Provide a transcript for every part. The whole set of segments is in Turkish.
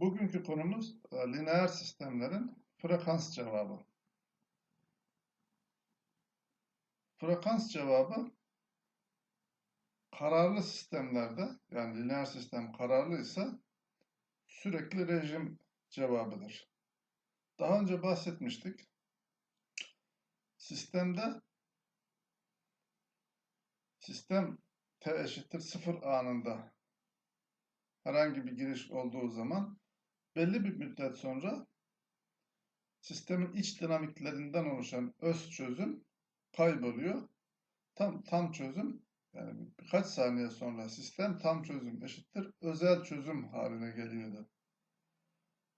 Bugünkü konumuz e, lineer sistemlerin frekans cevabı. Frekans cevabı kararlı sistemlerde yani lineer sistem kararlıysa sürekli rejim cevabıdır. Daha önce bahsetmiştik. Sistemde sistem t eşittir 0 anında herhangi bir giriş olduğu zaman belli bir müddet sonra sistemin iç dinamiklerinden oluşan öz çözüm kayboluyor. Tam tam çözüm yani birkaç saniye sonra sistem tam çözüm eşittir özel çözüm haline geliyordu.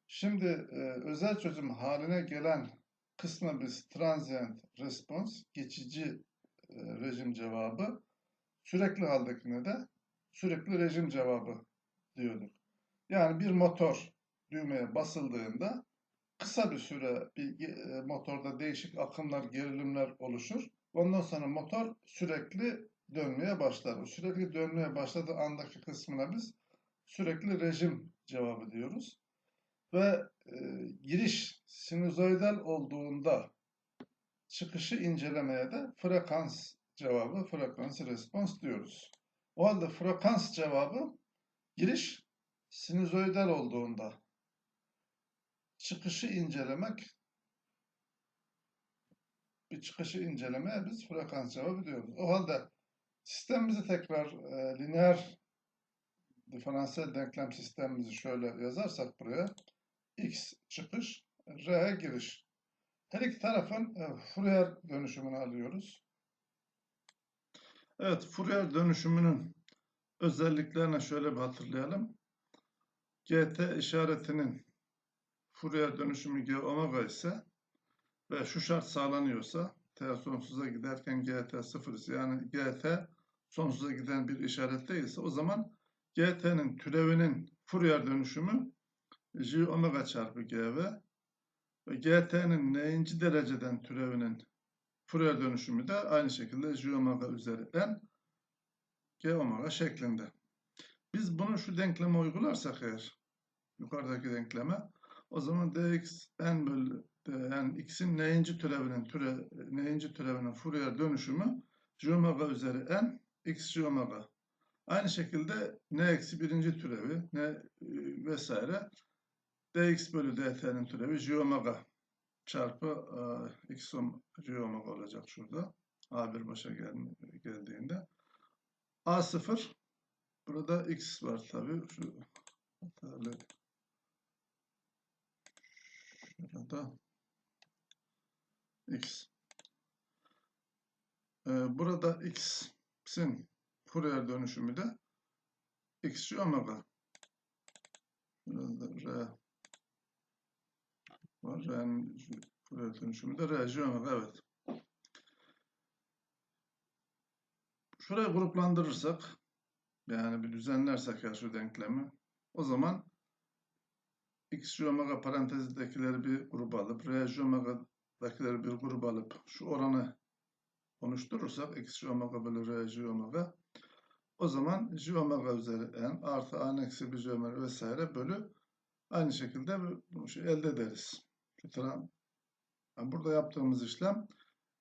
Şimdi e, özel çözüm haline gelen kısmı biz transient response, geçici e, rejim cevabı, sürekli haldekine de sürekli rejim cevabı diyorduk. Yani bir motor düğmeye basıldığında kısa bir süre bir e, motorda değişik akımlar, gerilimler oluşur. Ondan sonra motor sürekli dönmeye başlar. O sürekli dönmeye başladığı andaki kısmına biz sürekli rejim cevabı diyoruz. Ve e, giriş sinüzoidal olduğunda çıkışı incelemeye de frekans cevabı, frekans respons diyoruz. O halde frekans cevabı giriş sinüzoidal olduğunda çıkışı incelemek bir çıkışı incelemeye biz frekans cevabı diyoruz. O halde sistemimizi tekrar e, lineer diferansiyel denklem sistemimizi şöyle yazarsak buraya x çıkış, r giriş. Her iki tarafın e, Fourier dönüşümünü alıyoruz. Evet, Fourier dönüşümünün özelliklerine şöyle bir hatırlayalım. GT işaretinin Fourier dönüşümü G omega ise ve şu şart sağlanıyorsa T sonsuza giderken GT sıfır ise yani GT sonsuza giden bir işaret değilse o zaman GT'nin türevinin Fourier dönüşümü J omega çarpı GV ve GT'nin n'inci dereceden türevinin Fourier dönüşümü de aynı şekilde J omega üzeri n G omega şeklinde. Biz bunu şu denkleme uygularsak eğer yukarıdaki denkleme o zaman dx n bölü dn x'in n'inci türevinin türe n'inci türevinin Fourier dönüşümü j omega üzeri n x j omega. Aynı şekilde n eksi birinci türevi n e, vesaire dx bölü dt'nin türevi j omega çarpı e, x j omega olacak şurada. A1 başa gel, geldiğinde. A0 burada x var tabi. Şu hatalı şurada x. Ee, burada x'in Fourier dönüşümü de x omega. Burada r var. R'nin Fourier dönüşümü de r omega. Evet. Şurayı gruplandırırsak yani bir düzenlersek ya şu denklemi o zaman x omega parantezindekileri bir gruba alıp r omega'dakileri bir gruba alıp şu oranı oluşturursak x omega bölü r omega o zaman j omega üzeri n artı a eksi 1 j omega vesaire bölü aynı şekilde şey elde ederiz. Şu yani burada yaptığımız işlem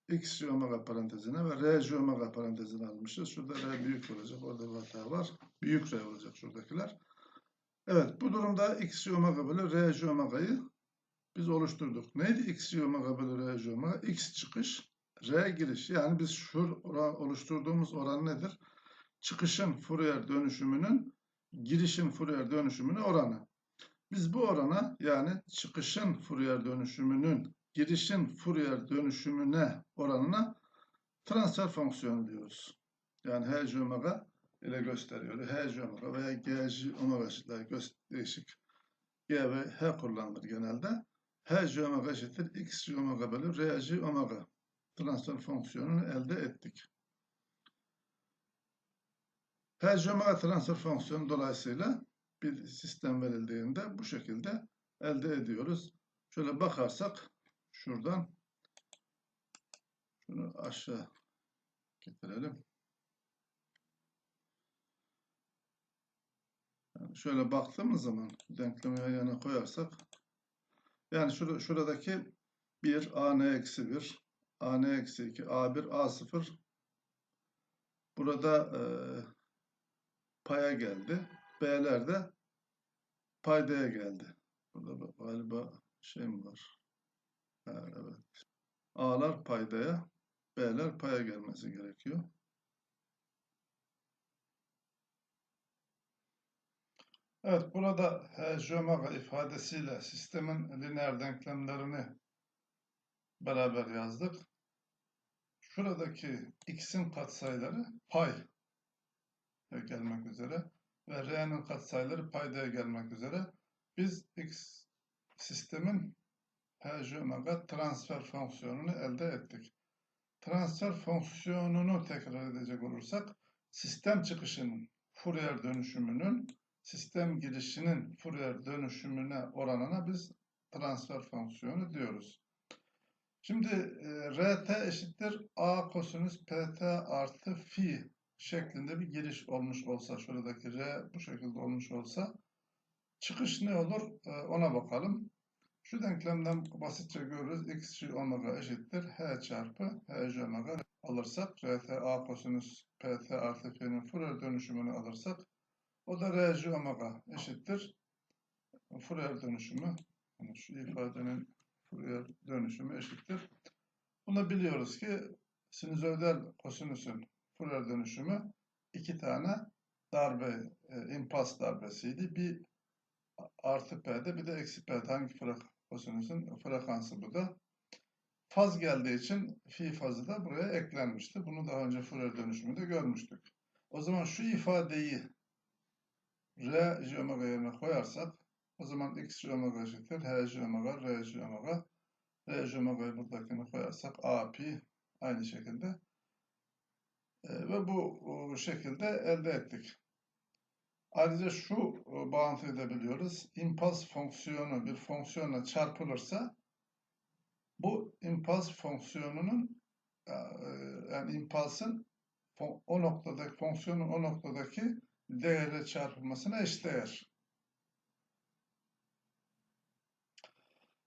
x j omega parantezine ve r j omega parantezine almışız. Şurada r büyük olacak. Orada bir hata var. Büyük r olacak şuradakiler. Evet bu durumda x omega bölü r j omega'yı biz oluşturduk. Neydi x omega bölü r j omega? x çıkış, r giriş. Yani biz şu oluşturduğumuz oran nedir? Çıkışın Fourier dönüşümünün girişin Fourier dönüşümünün oranı. Biz bu orana yani çıkışın Fourier dönüşümünün girişin Fourier dönüşümüne oranına transfer fonksiyonu diyoruz. Yani h omega ile gösteriyor. h omega veya g omega ile değişik g ve h kullanılır genelde. h omega eşittir x omega bölü r omega transfer fonksiyonunu elde ettik. h omega transfer fonksiyonu dolayısıyla bir sistem verildiğinde bu şekilde elde ediyoruz. Şöyle bakarsak şuradan şunu aşağı getirelim. Şöyle baktığımız zaman denklemi yan yana koyarsak yani şurada, şuradaki 1 an eksi 1 an eksi 2 a1 a0 burada e, paya geldi. B'ler de paydaya geldi. Burada galiba şey mi var? Evet. A'lar paydaya, B'ler paya gelmesi gerekiyor. Evet, burada H omega ifadesiyle sistemin lineer denklemlerini beraber yazdık. Şuradaki x'in katsayıları pay gelmek üzere ve r'nin katsayıları paydaya gelmek üzere biz x sistemin H omega transfer fonksiyonunu elde ettik. Transfer fonksiyonunu tekrar edecek olursak sistem çıkışının Fourier dönüşümünün sistem girişinin Fourier dönüşümüne oranına biz transfer fonksiyonu diyoruz. Şimdi e, RT eşittir A kosinüs PT artı fi şeklinde bir giriş olmuş olsa şuradaki R bu şekilde olmuş olsa çıkış ne olur e, ona bakalım. Şu denklemden basitçe görürüz. X omega eşittir H çarpı H omega alırsak RT A kosinüs PT artı fi'nin Fourier dönüşümünü alırsak o da R omega eşittir. Fourier dönüşümü yani şu ifadenin Fourier dönüşümü eşittir. Bunu biliyoruz ki sinüzoidal kosinüsün Fourier dönüşümü iki tane darbe, e, impas darbesiydi. Bir artı P'de bir de eksi P'de hangi kosinüsün frekansı bu da. Faz geldiği için fi fazı da buraya eklenmişti. Bunu daha önce Fourier dönüşümünde görmüştük. O zaman şu ifadeyi R j omega yerine koyarsak o zaman x j omega eşittir h j omega r j omega r j omega'yı buradakini koyarsak a pi aynı şekilde e, ve bu şekilde elde ettik. Ayrıca şu bağıntıyı da biliyoruz. İmpuls fonksiyonu bir fonksiyonla çarpılırsa bu impuls fonksiyonunun e, yani impulsın o noktadaki fonksiyonun o noktadaki değerle çarpılmasına eşdeğer.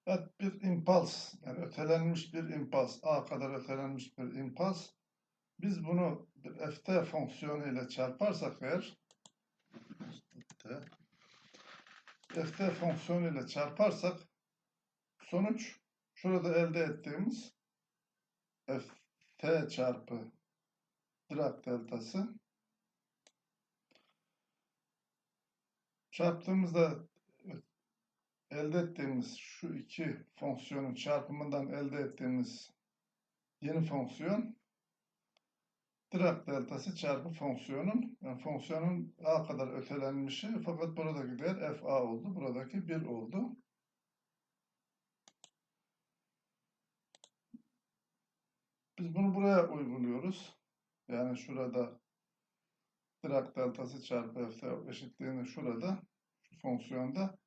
Evet bir impuls yani ötelenmiş bir impuls a kadar ötelenmiş bir impuls biz bunu bir ft fonksiyonu ile çarparsak eğer ft fonksiyonu ile çarparsak sonuç şurada elde ettiğimiz ft çarpı Dirac deltası çarptığımızda elde ettiğimiz şu iki fonksiyonun çarpımından elde ettiğimiz yeni fonksiyon Dirac deltası çarpı fonksiyonun yani fonksiyonun a kadar ötelenmişi fakat buradaki değer f a oldu. Buradaki 1 oldu. Biz bunu buraya uyguluyoruz. Yani şurada Dirac deltası çarpı f eşitliğini şurada şu fonksiyonda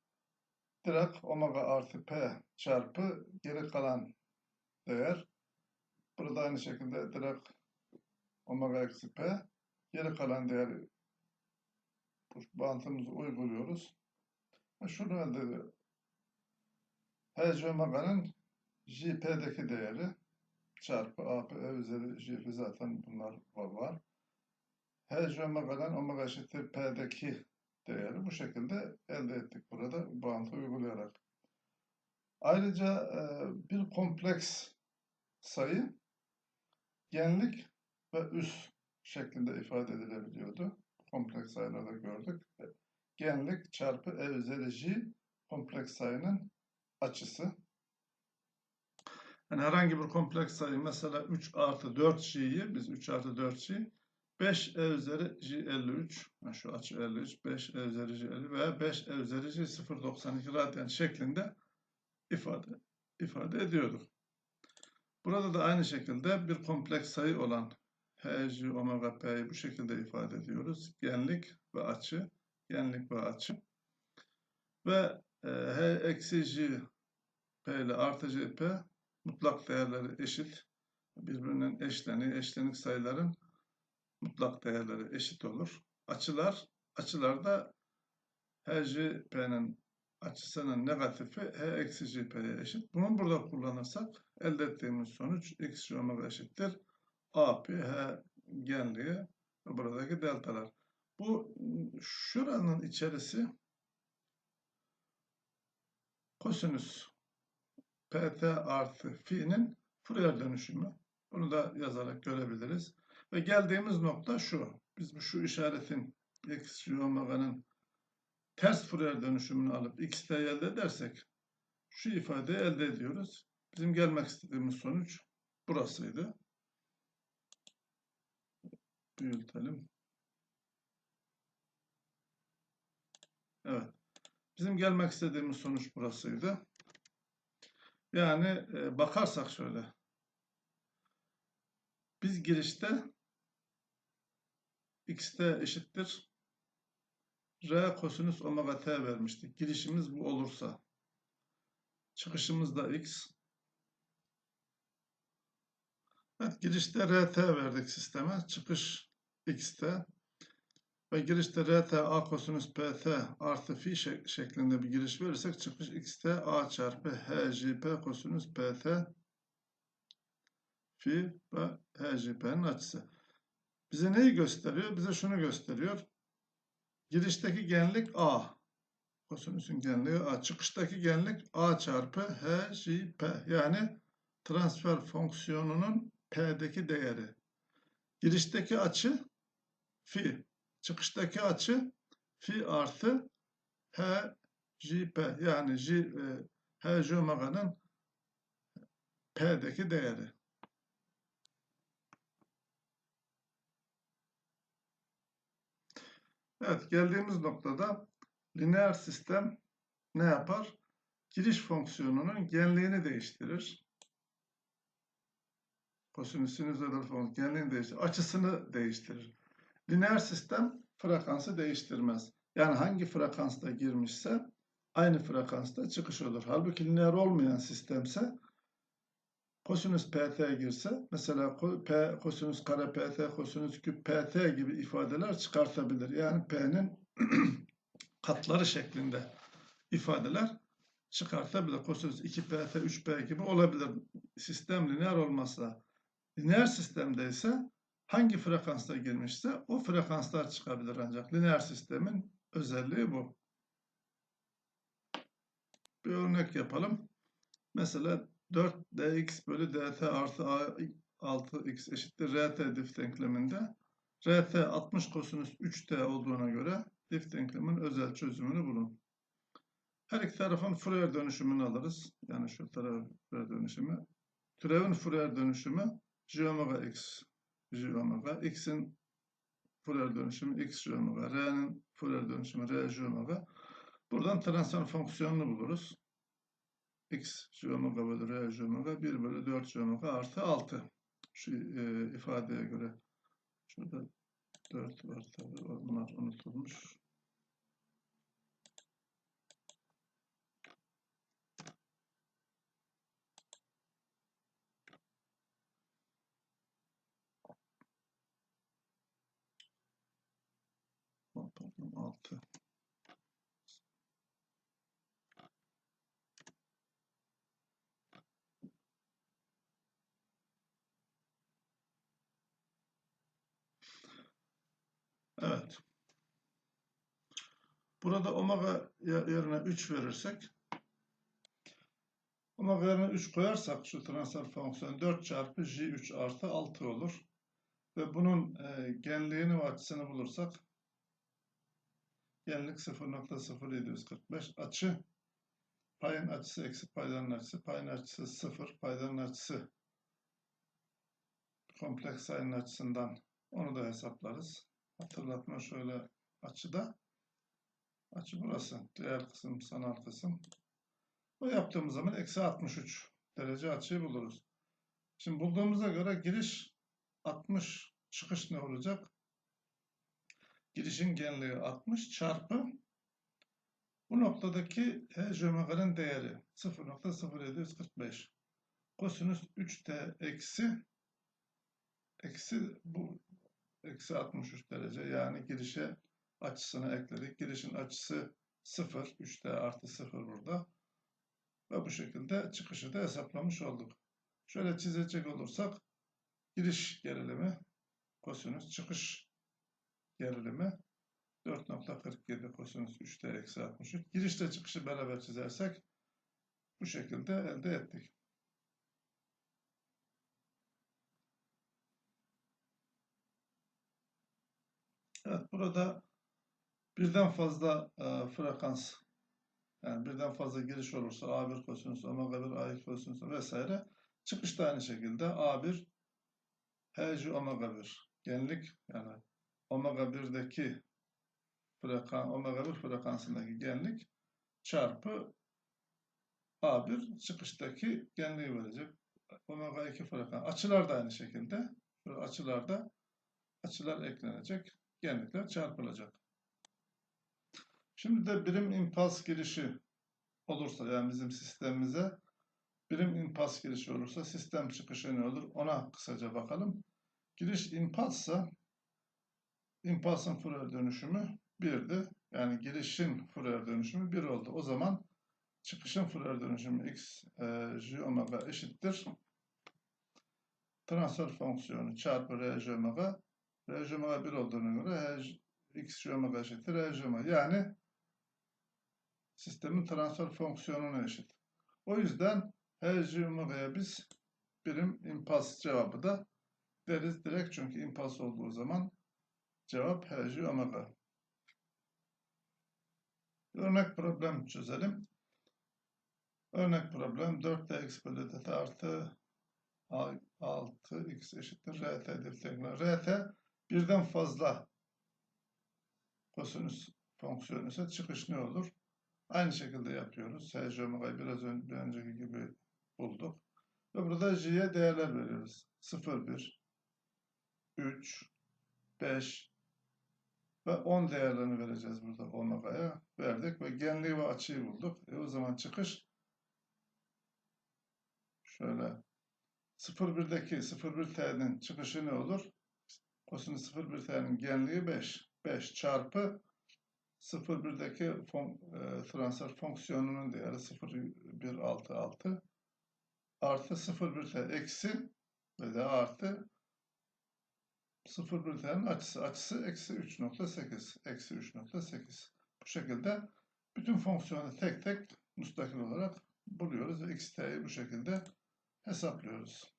Dirac omega artı p çarpı geri kalan değer. Burada aynı şekilde Dirac omega eksi p geri kalan değeri bu bantımızı uyguluyoruz. Ve şunu elde ediyor. H omega'nın jp'deki değeri çarpı ap e üzeri jp zaten bunlar var. H omega'dan omega eşittir P'deki değeri bu şekilde elde ettik burada bağıntı uygulayarak. Ayrıca e, bir kompleks sayı genlik ve üs şeklinde ifade edilebiliyordu. Kompleks sayılarda gördük. Genlik çarpı e üzeri j kompleks sayının açısı. Yani herhangi bir kompleks sayı mesela 3 artı 4j'yi biz 3 artı 4j 5 e üzeri j 53 yani şu açı 53 5 e üzeri j 50 veya 5 e üzeri j 0.92 radyan şeklinde ifade ifade ediyorduk. Burada da aynı şekilde bir kompleks sayı olan h, j, omega, p'yi bu şekilde ifade ediyoruz. Genlik ve açı, genlik ve açı. Ve e, h eksi j, p ile artı j, p mutlak değerleri eşit. Birbirinin eşleniği, eşlenik sayıların mutlak değerleri eşit olur. Açılar, açılarda HJP'nin açısının negatifi H eksi JP'ye eşit. Bunu burada kullanırsak elde ettiğimiz sonuç X omega eşittir. A pi H genliği buradaki deltalar. Bu şuranın içerisi kosinüs pt artı fi'nin Fourier dönüşümü. Bunu da yazarak görebiliriz. Ve geldiğimiz nokta şu. Biz şu işaretin x omega'nın ters Fourier dönüşümünü alıp x'te elde edersek şu ifadeyi elde ediyoruz. Bizim gelmek istediğimiz sonuç burasıydı. Büyütelim. Evet. Bizim gelmek istediğimiz sonuç burasıydı. Yani e, bakarsak şöyle. Biz girişte x'te eşittir r kosinüs omega t vermiştik. Girişimiz bu olursa çıkışımız da x. Evet, girişte rt verdik sisteme. Çıkış x'te. Ve girişte rt a kosinüs pt artı fi şeklinde bir giriş verirsek çıkış x'te a çarpı h jp kosinüs pt fi ve h jp'nin açısı. Bize neyi gösteriyor? Bize şunu gösteriyor. Girişteki genlik a. Kosinüsün genliği a. Çıkıştaki genlik a çarpı h jp. Yani transfer fonksiyonunun p'deki değeri. Girişteki açı fi. Çıkıştaki açı fi artı h jp yani j, e, h j omega'nın p'deki değeri. Evet geldiğimiz noktada lineer sistem ne yapar? Giriş fonksiyonunun genliğini değiştirir. Kosinüsün özel fonksiyon genliğini değiştirir. Açısını değiştirir. Lineer sistem frekansı değiştirmez. Yani hangi frekansta girmişse aynı frekansta çıkış olur. Halbuki lineer olmayan sistemse kosinüs pt girse mesela p kosinüs kare pt kosinüs küp pt gibi ifadeler çıkartabilir. Yani p'nin katları şeklinde ifadeler çıkartabilir. Kosinüs 2pt 3p gibi olabilir. Sistem lineer olmazsa. Lineer sistemde ise hangi frekansta girmişse o frekanslar çıkabilir ancak. Lineer sistemin özelliği bu. Bir örnek yapalım. Mesela 4dx bölü dt artı a6x eşittir rt dif denkleminde rt 60 kosinüs 3t olduğuna göre dif denklemin özel çözümünü bulun. Her iki tarafın Fourier dönüşümünü alırız. Yani şu taraf Fourier dönüşümü. Türevin Fourier dönüşümü j omega x j omega x'in Fourier dönüşümü x j omega r'nin Fourier dönüşümü r j omega. Buradan transfer fonksiyonunu buluruz x j omega bölü r j omega 1 bölü 4 j omega artı 6. Şu e, ifadeye göre. Şurada 4 var tabi. Onlar unutulmuş. Pardon 6. Evet. Burada omega yerine 3 verirsek omega yerine 3 koyarsak şu transfer fonksiyonu 4 çarpı j3 artı 6 olur. Ve bunun e, genliğini ve açısını bulursak genlik 0.0745 açı payın açısı eksi paydanın açısı payın açısı 0 paydanın açısı kompleks sayının açısından onu da hesaplarız. Hatırlatma şöyle açıda. Açı burası. Diğer kısım sanal kısım. Bu yaptığımız zaman eksi 63 derece açıyı buluruz. Şimdi bulduğumuza göre giriş 60 çıkış ne olacak? Girişin genliği 60 çarpı bu noktadaki H geometrinin değeri 0.0745 kosinüs 3t eksi eksi bu eksi 63 derece yani girişe açısını ekledik. Girişin açısı 0, 3D artı 0 burada. Ve bu şekilde çıkışı da hesaplamış olduk. Şöyle çizecek olursak giriş gerilimi kosinüs çıkış gerilimi 4.47 kosinüs 3D eksi 63. Girişle çıkışı beraber çizersek bu şekilde elde ettik. Evet burada birden fazla e, frekans yani birden fazla giriş olursa A1 kosinüs, omega 1, A2 kosinüs vesaire çıkış da aynı şekilde A1 Hc omega 1 genlik yani omega 1'deki frekan omega 1 frekansındaki genlik çarpı A1 çıkıştaki genliği verecek. Omega 2 frekans. Açılar da aynı şekilde. Şu açılarda açılar eklenecek. Genlikler çarpılacak. Şimdi de birim impuls girişi olursa yani bizim sistemimize birim impuls girişi olursa sistem çıkışı ne olur? Ona kısaca bakalım. Giriş impulssa impulsın Fourier dönüşümü 1'di. Yani girişin Fourier dönüşümü 1 oldu. O zaman çıkışın Fourier dönüşümü x e, j omega eşittir. Transfer fonksiyonu çarpı r j omega r j omega 1 olduğuna göre h, x j omega eşittir r j omega. Yani sistemin transfer fonksiyonuna eşit. O yüzden h j omega'ya biz birim impuls cevabı da deriz direkt çünkü impuls olduğu zaman cevap h j omega. Örnek problem çözelim. Örnek problem 4dx bölü dt artı 6x eşittir rt diftekler. rt birden fazla kosinüs fonksiyonu ise çıkış ne olur? Aynı şekilde yapıyoruz. H omega'yı biraz ön, bir önceki gibi bulduk. Ve burada j'ye değerler veriyoruz. 0, 1, 3, 5 ve 10 değerlerini vereceğiz burada omega'ya. Verdik ve genliği ve açıyı bulduk. E o zaman çıkış şöyle 0,1'deki 0,1t'nin çıkışı ne olur? Kosinüs 0,1t'nin genliği 5. 5 çarpı 0,1'deki fon, e, transfer fonksiyonunun değeri 0,166 artı 0,1t eksi ve de artı 0,1t'nin açısı. Açısı eksi 3,8. Eksi 3,8. Bu şekilde bütün fonksiyonu tek tek müstakil olarak buluyoruz ve xt'yi bu şekilde hesaplıyoruz.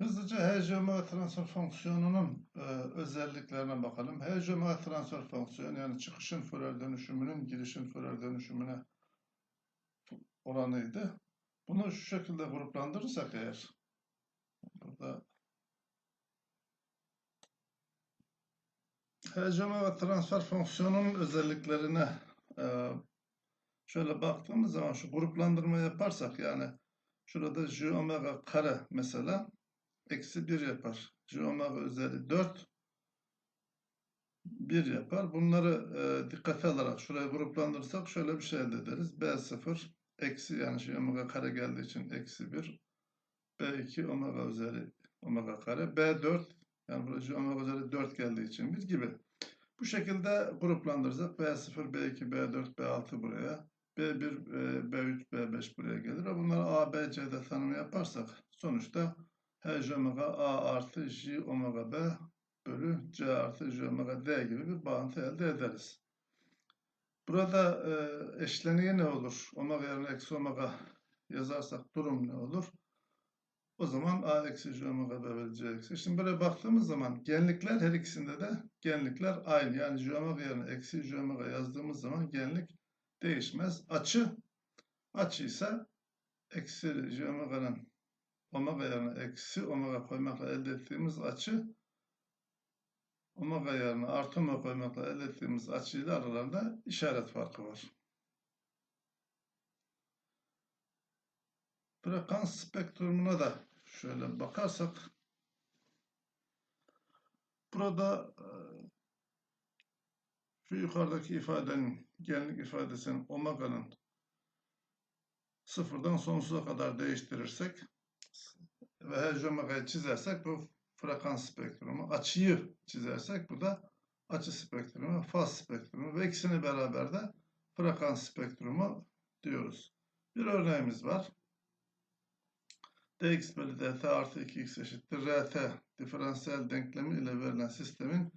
Hızlıca HCMA transfer fonksiyonunun e, özelliklerine bakalım. HCMA transfer fonksiyonu yani çıkışın Fourier dönüşümünün girişin Fourier dönüşümüne oranıydı. Bunu şu şekilde gruplandırırsak eğer burada HCMA transfer fonksiyonunun özelliklerine e, şöyle baktığımız zaman şu gruplandırma yaparsak yani şurada j omega kare mesela eksi 1 yapar. J omega üzeri 4 1 yapar. Bunları e, dikkate alarak şuraya gruplandırırsak şöyle bir şey elde ederiz. B0 eksi yani J omega kare geldiği için eksi 1 B2 omega üzeri omega kare B4 yani burada J omega üzeri 4 geldiği için 1 gibi. Bu şekilde gruplandırırsak B0, B2, B4, B6 buraya B1, B3, B5 buraya gelir. Bunları A, B, C'de tanımı yaparsak sonuçta H omega A artı J omega B bölü C artı J omega D gibi bir bağıntı elde ederiz. Burada e, eşleniği ne olur? Omega yerine eksi omega yazarsak durum ne olur? O zaman A eksi J omega B bölü C eksi. Şimdi böyle baktığımız zaman genlikler her ikisinde de genlikler aynı. Yani J omega yerine eksi J omega yazdığımız zaman genlik değişmez. Açı açı ise eksi J omega'nın omega yerine eksi omega koymakla elde ettiğimiz açı omega yerine artı omega koymakla elde ettiğimiz açıyla aralarında işaret farkı var. Frekans spektrumuna da şöyle bakarsak burada e, şu yukarıdaki ifadenin genlik ifadesinin omega'nın sıfırdan sonsuza kadar değiştirirsek ve her omega'yı çizersek bu frekans spektrumu açıyı çizersek bu da açı spektrumu, faz spektrumu ve ikisini beraber de frekans spektrumu diyoruz. Bir örneğimiz var. dx bölü dt artı 2x eşittir rt diferansiyel denklemi ile verilen sistemin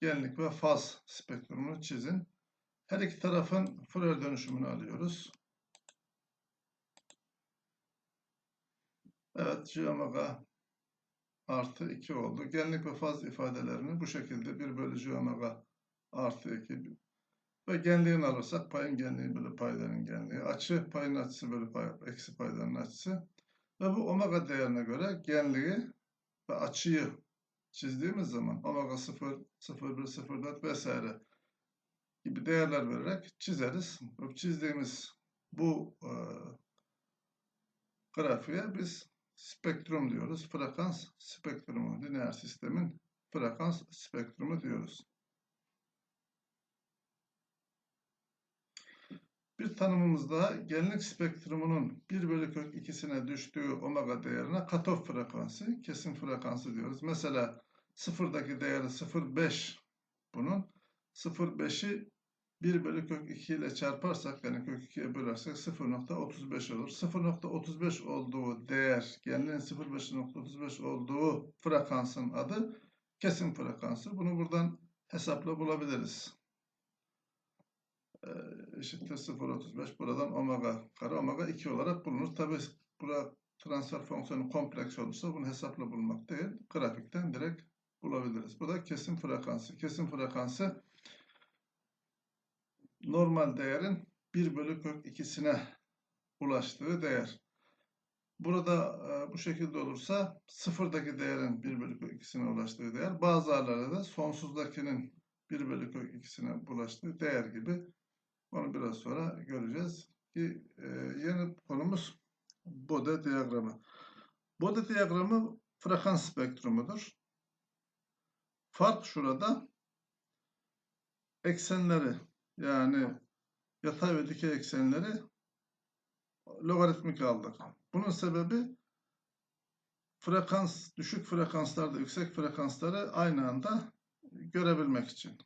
genlik ve faz spektrumunu çizin. Her iki tarafın Fourier dönüşümünü alıyoruz. Evet, omega artı 2 oldu. Genlik ve faz ifadelerini bu şekilde 1 bölü omega artı 2 ve genliğini alırsak payın genliği bölü paydanın genliği. Açı payın açısı bölü pay, eksi paydanın açısı. Ve bu omega değerine göre genliği ve açıyı çizdiğimiz zaman omega 0, 0,1, 0,4 vesaire gibi değerler vererek çizeriz. Çizdiğimiz bu e, grafiğe biz spektrum diyoruz. Frekans spektrumu, lineer sistemin frekans spektrumu diyoruz. Bir tanımımız daha genlik spektrumunun 1 bölü kök ikisine düştüğü omega değerine katof frekansı, kesim frekansı diyoruz. Mesela sıfırdaki değeri 0,5 bunun 0,5'i 1 bölü kök 2 ile çarparsak yani kök 2'ye bölersek 0.35 olur. 0.35 olduğu değer genliğin 0.5.35 olduğu frekansın adı kesim frekansı. Bunu buradan hesapla bulabiliriz. Ee, eşittir 0.35 buradan omega kare omega 2 olarak bulunur. Tabi burada transfer fonksiyonu kompleks olursa bunu hesapla bulmak değil grafikten direkt bulabiliriz. Bu da kesim frekansı. Kesim frekansı normal değerin 1 bölü kök ikisine ulaştığı değer. Burada e, bu şekilde olursa sıfırdaki değerin 1 bölü kök ikisine ulaştığı değer. Bazılarında da sonsuzdakinin 1 bölü kök ikisine ulaştığı değer gibi. Onu biraz sonra göreceğiz. Ki, e, yeni konumuz Bode diyagramı. Bode diyagramı frekans spektrumudur. Fark şurada eksenleri yani yatay ve dikey eksenleri logaritmik aldık. Bunun sebebi frekans, düşük frekanslarda yüksek frekansları aynı anda görebilmek için.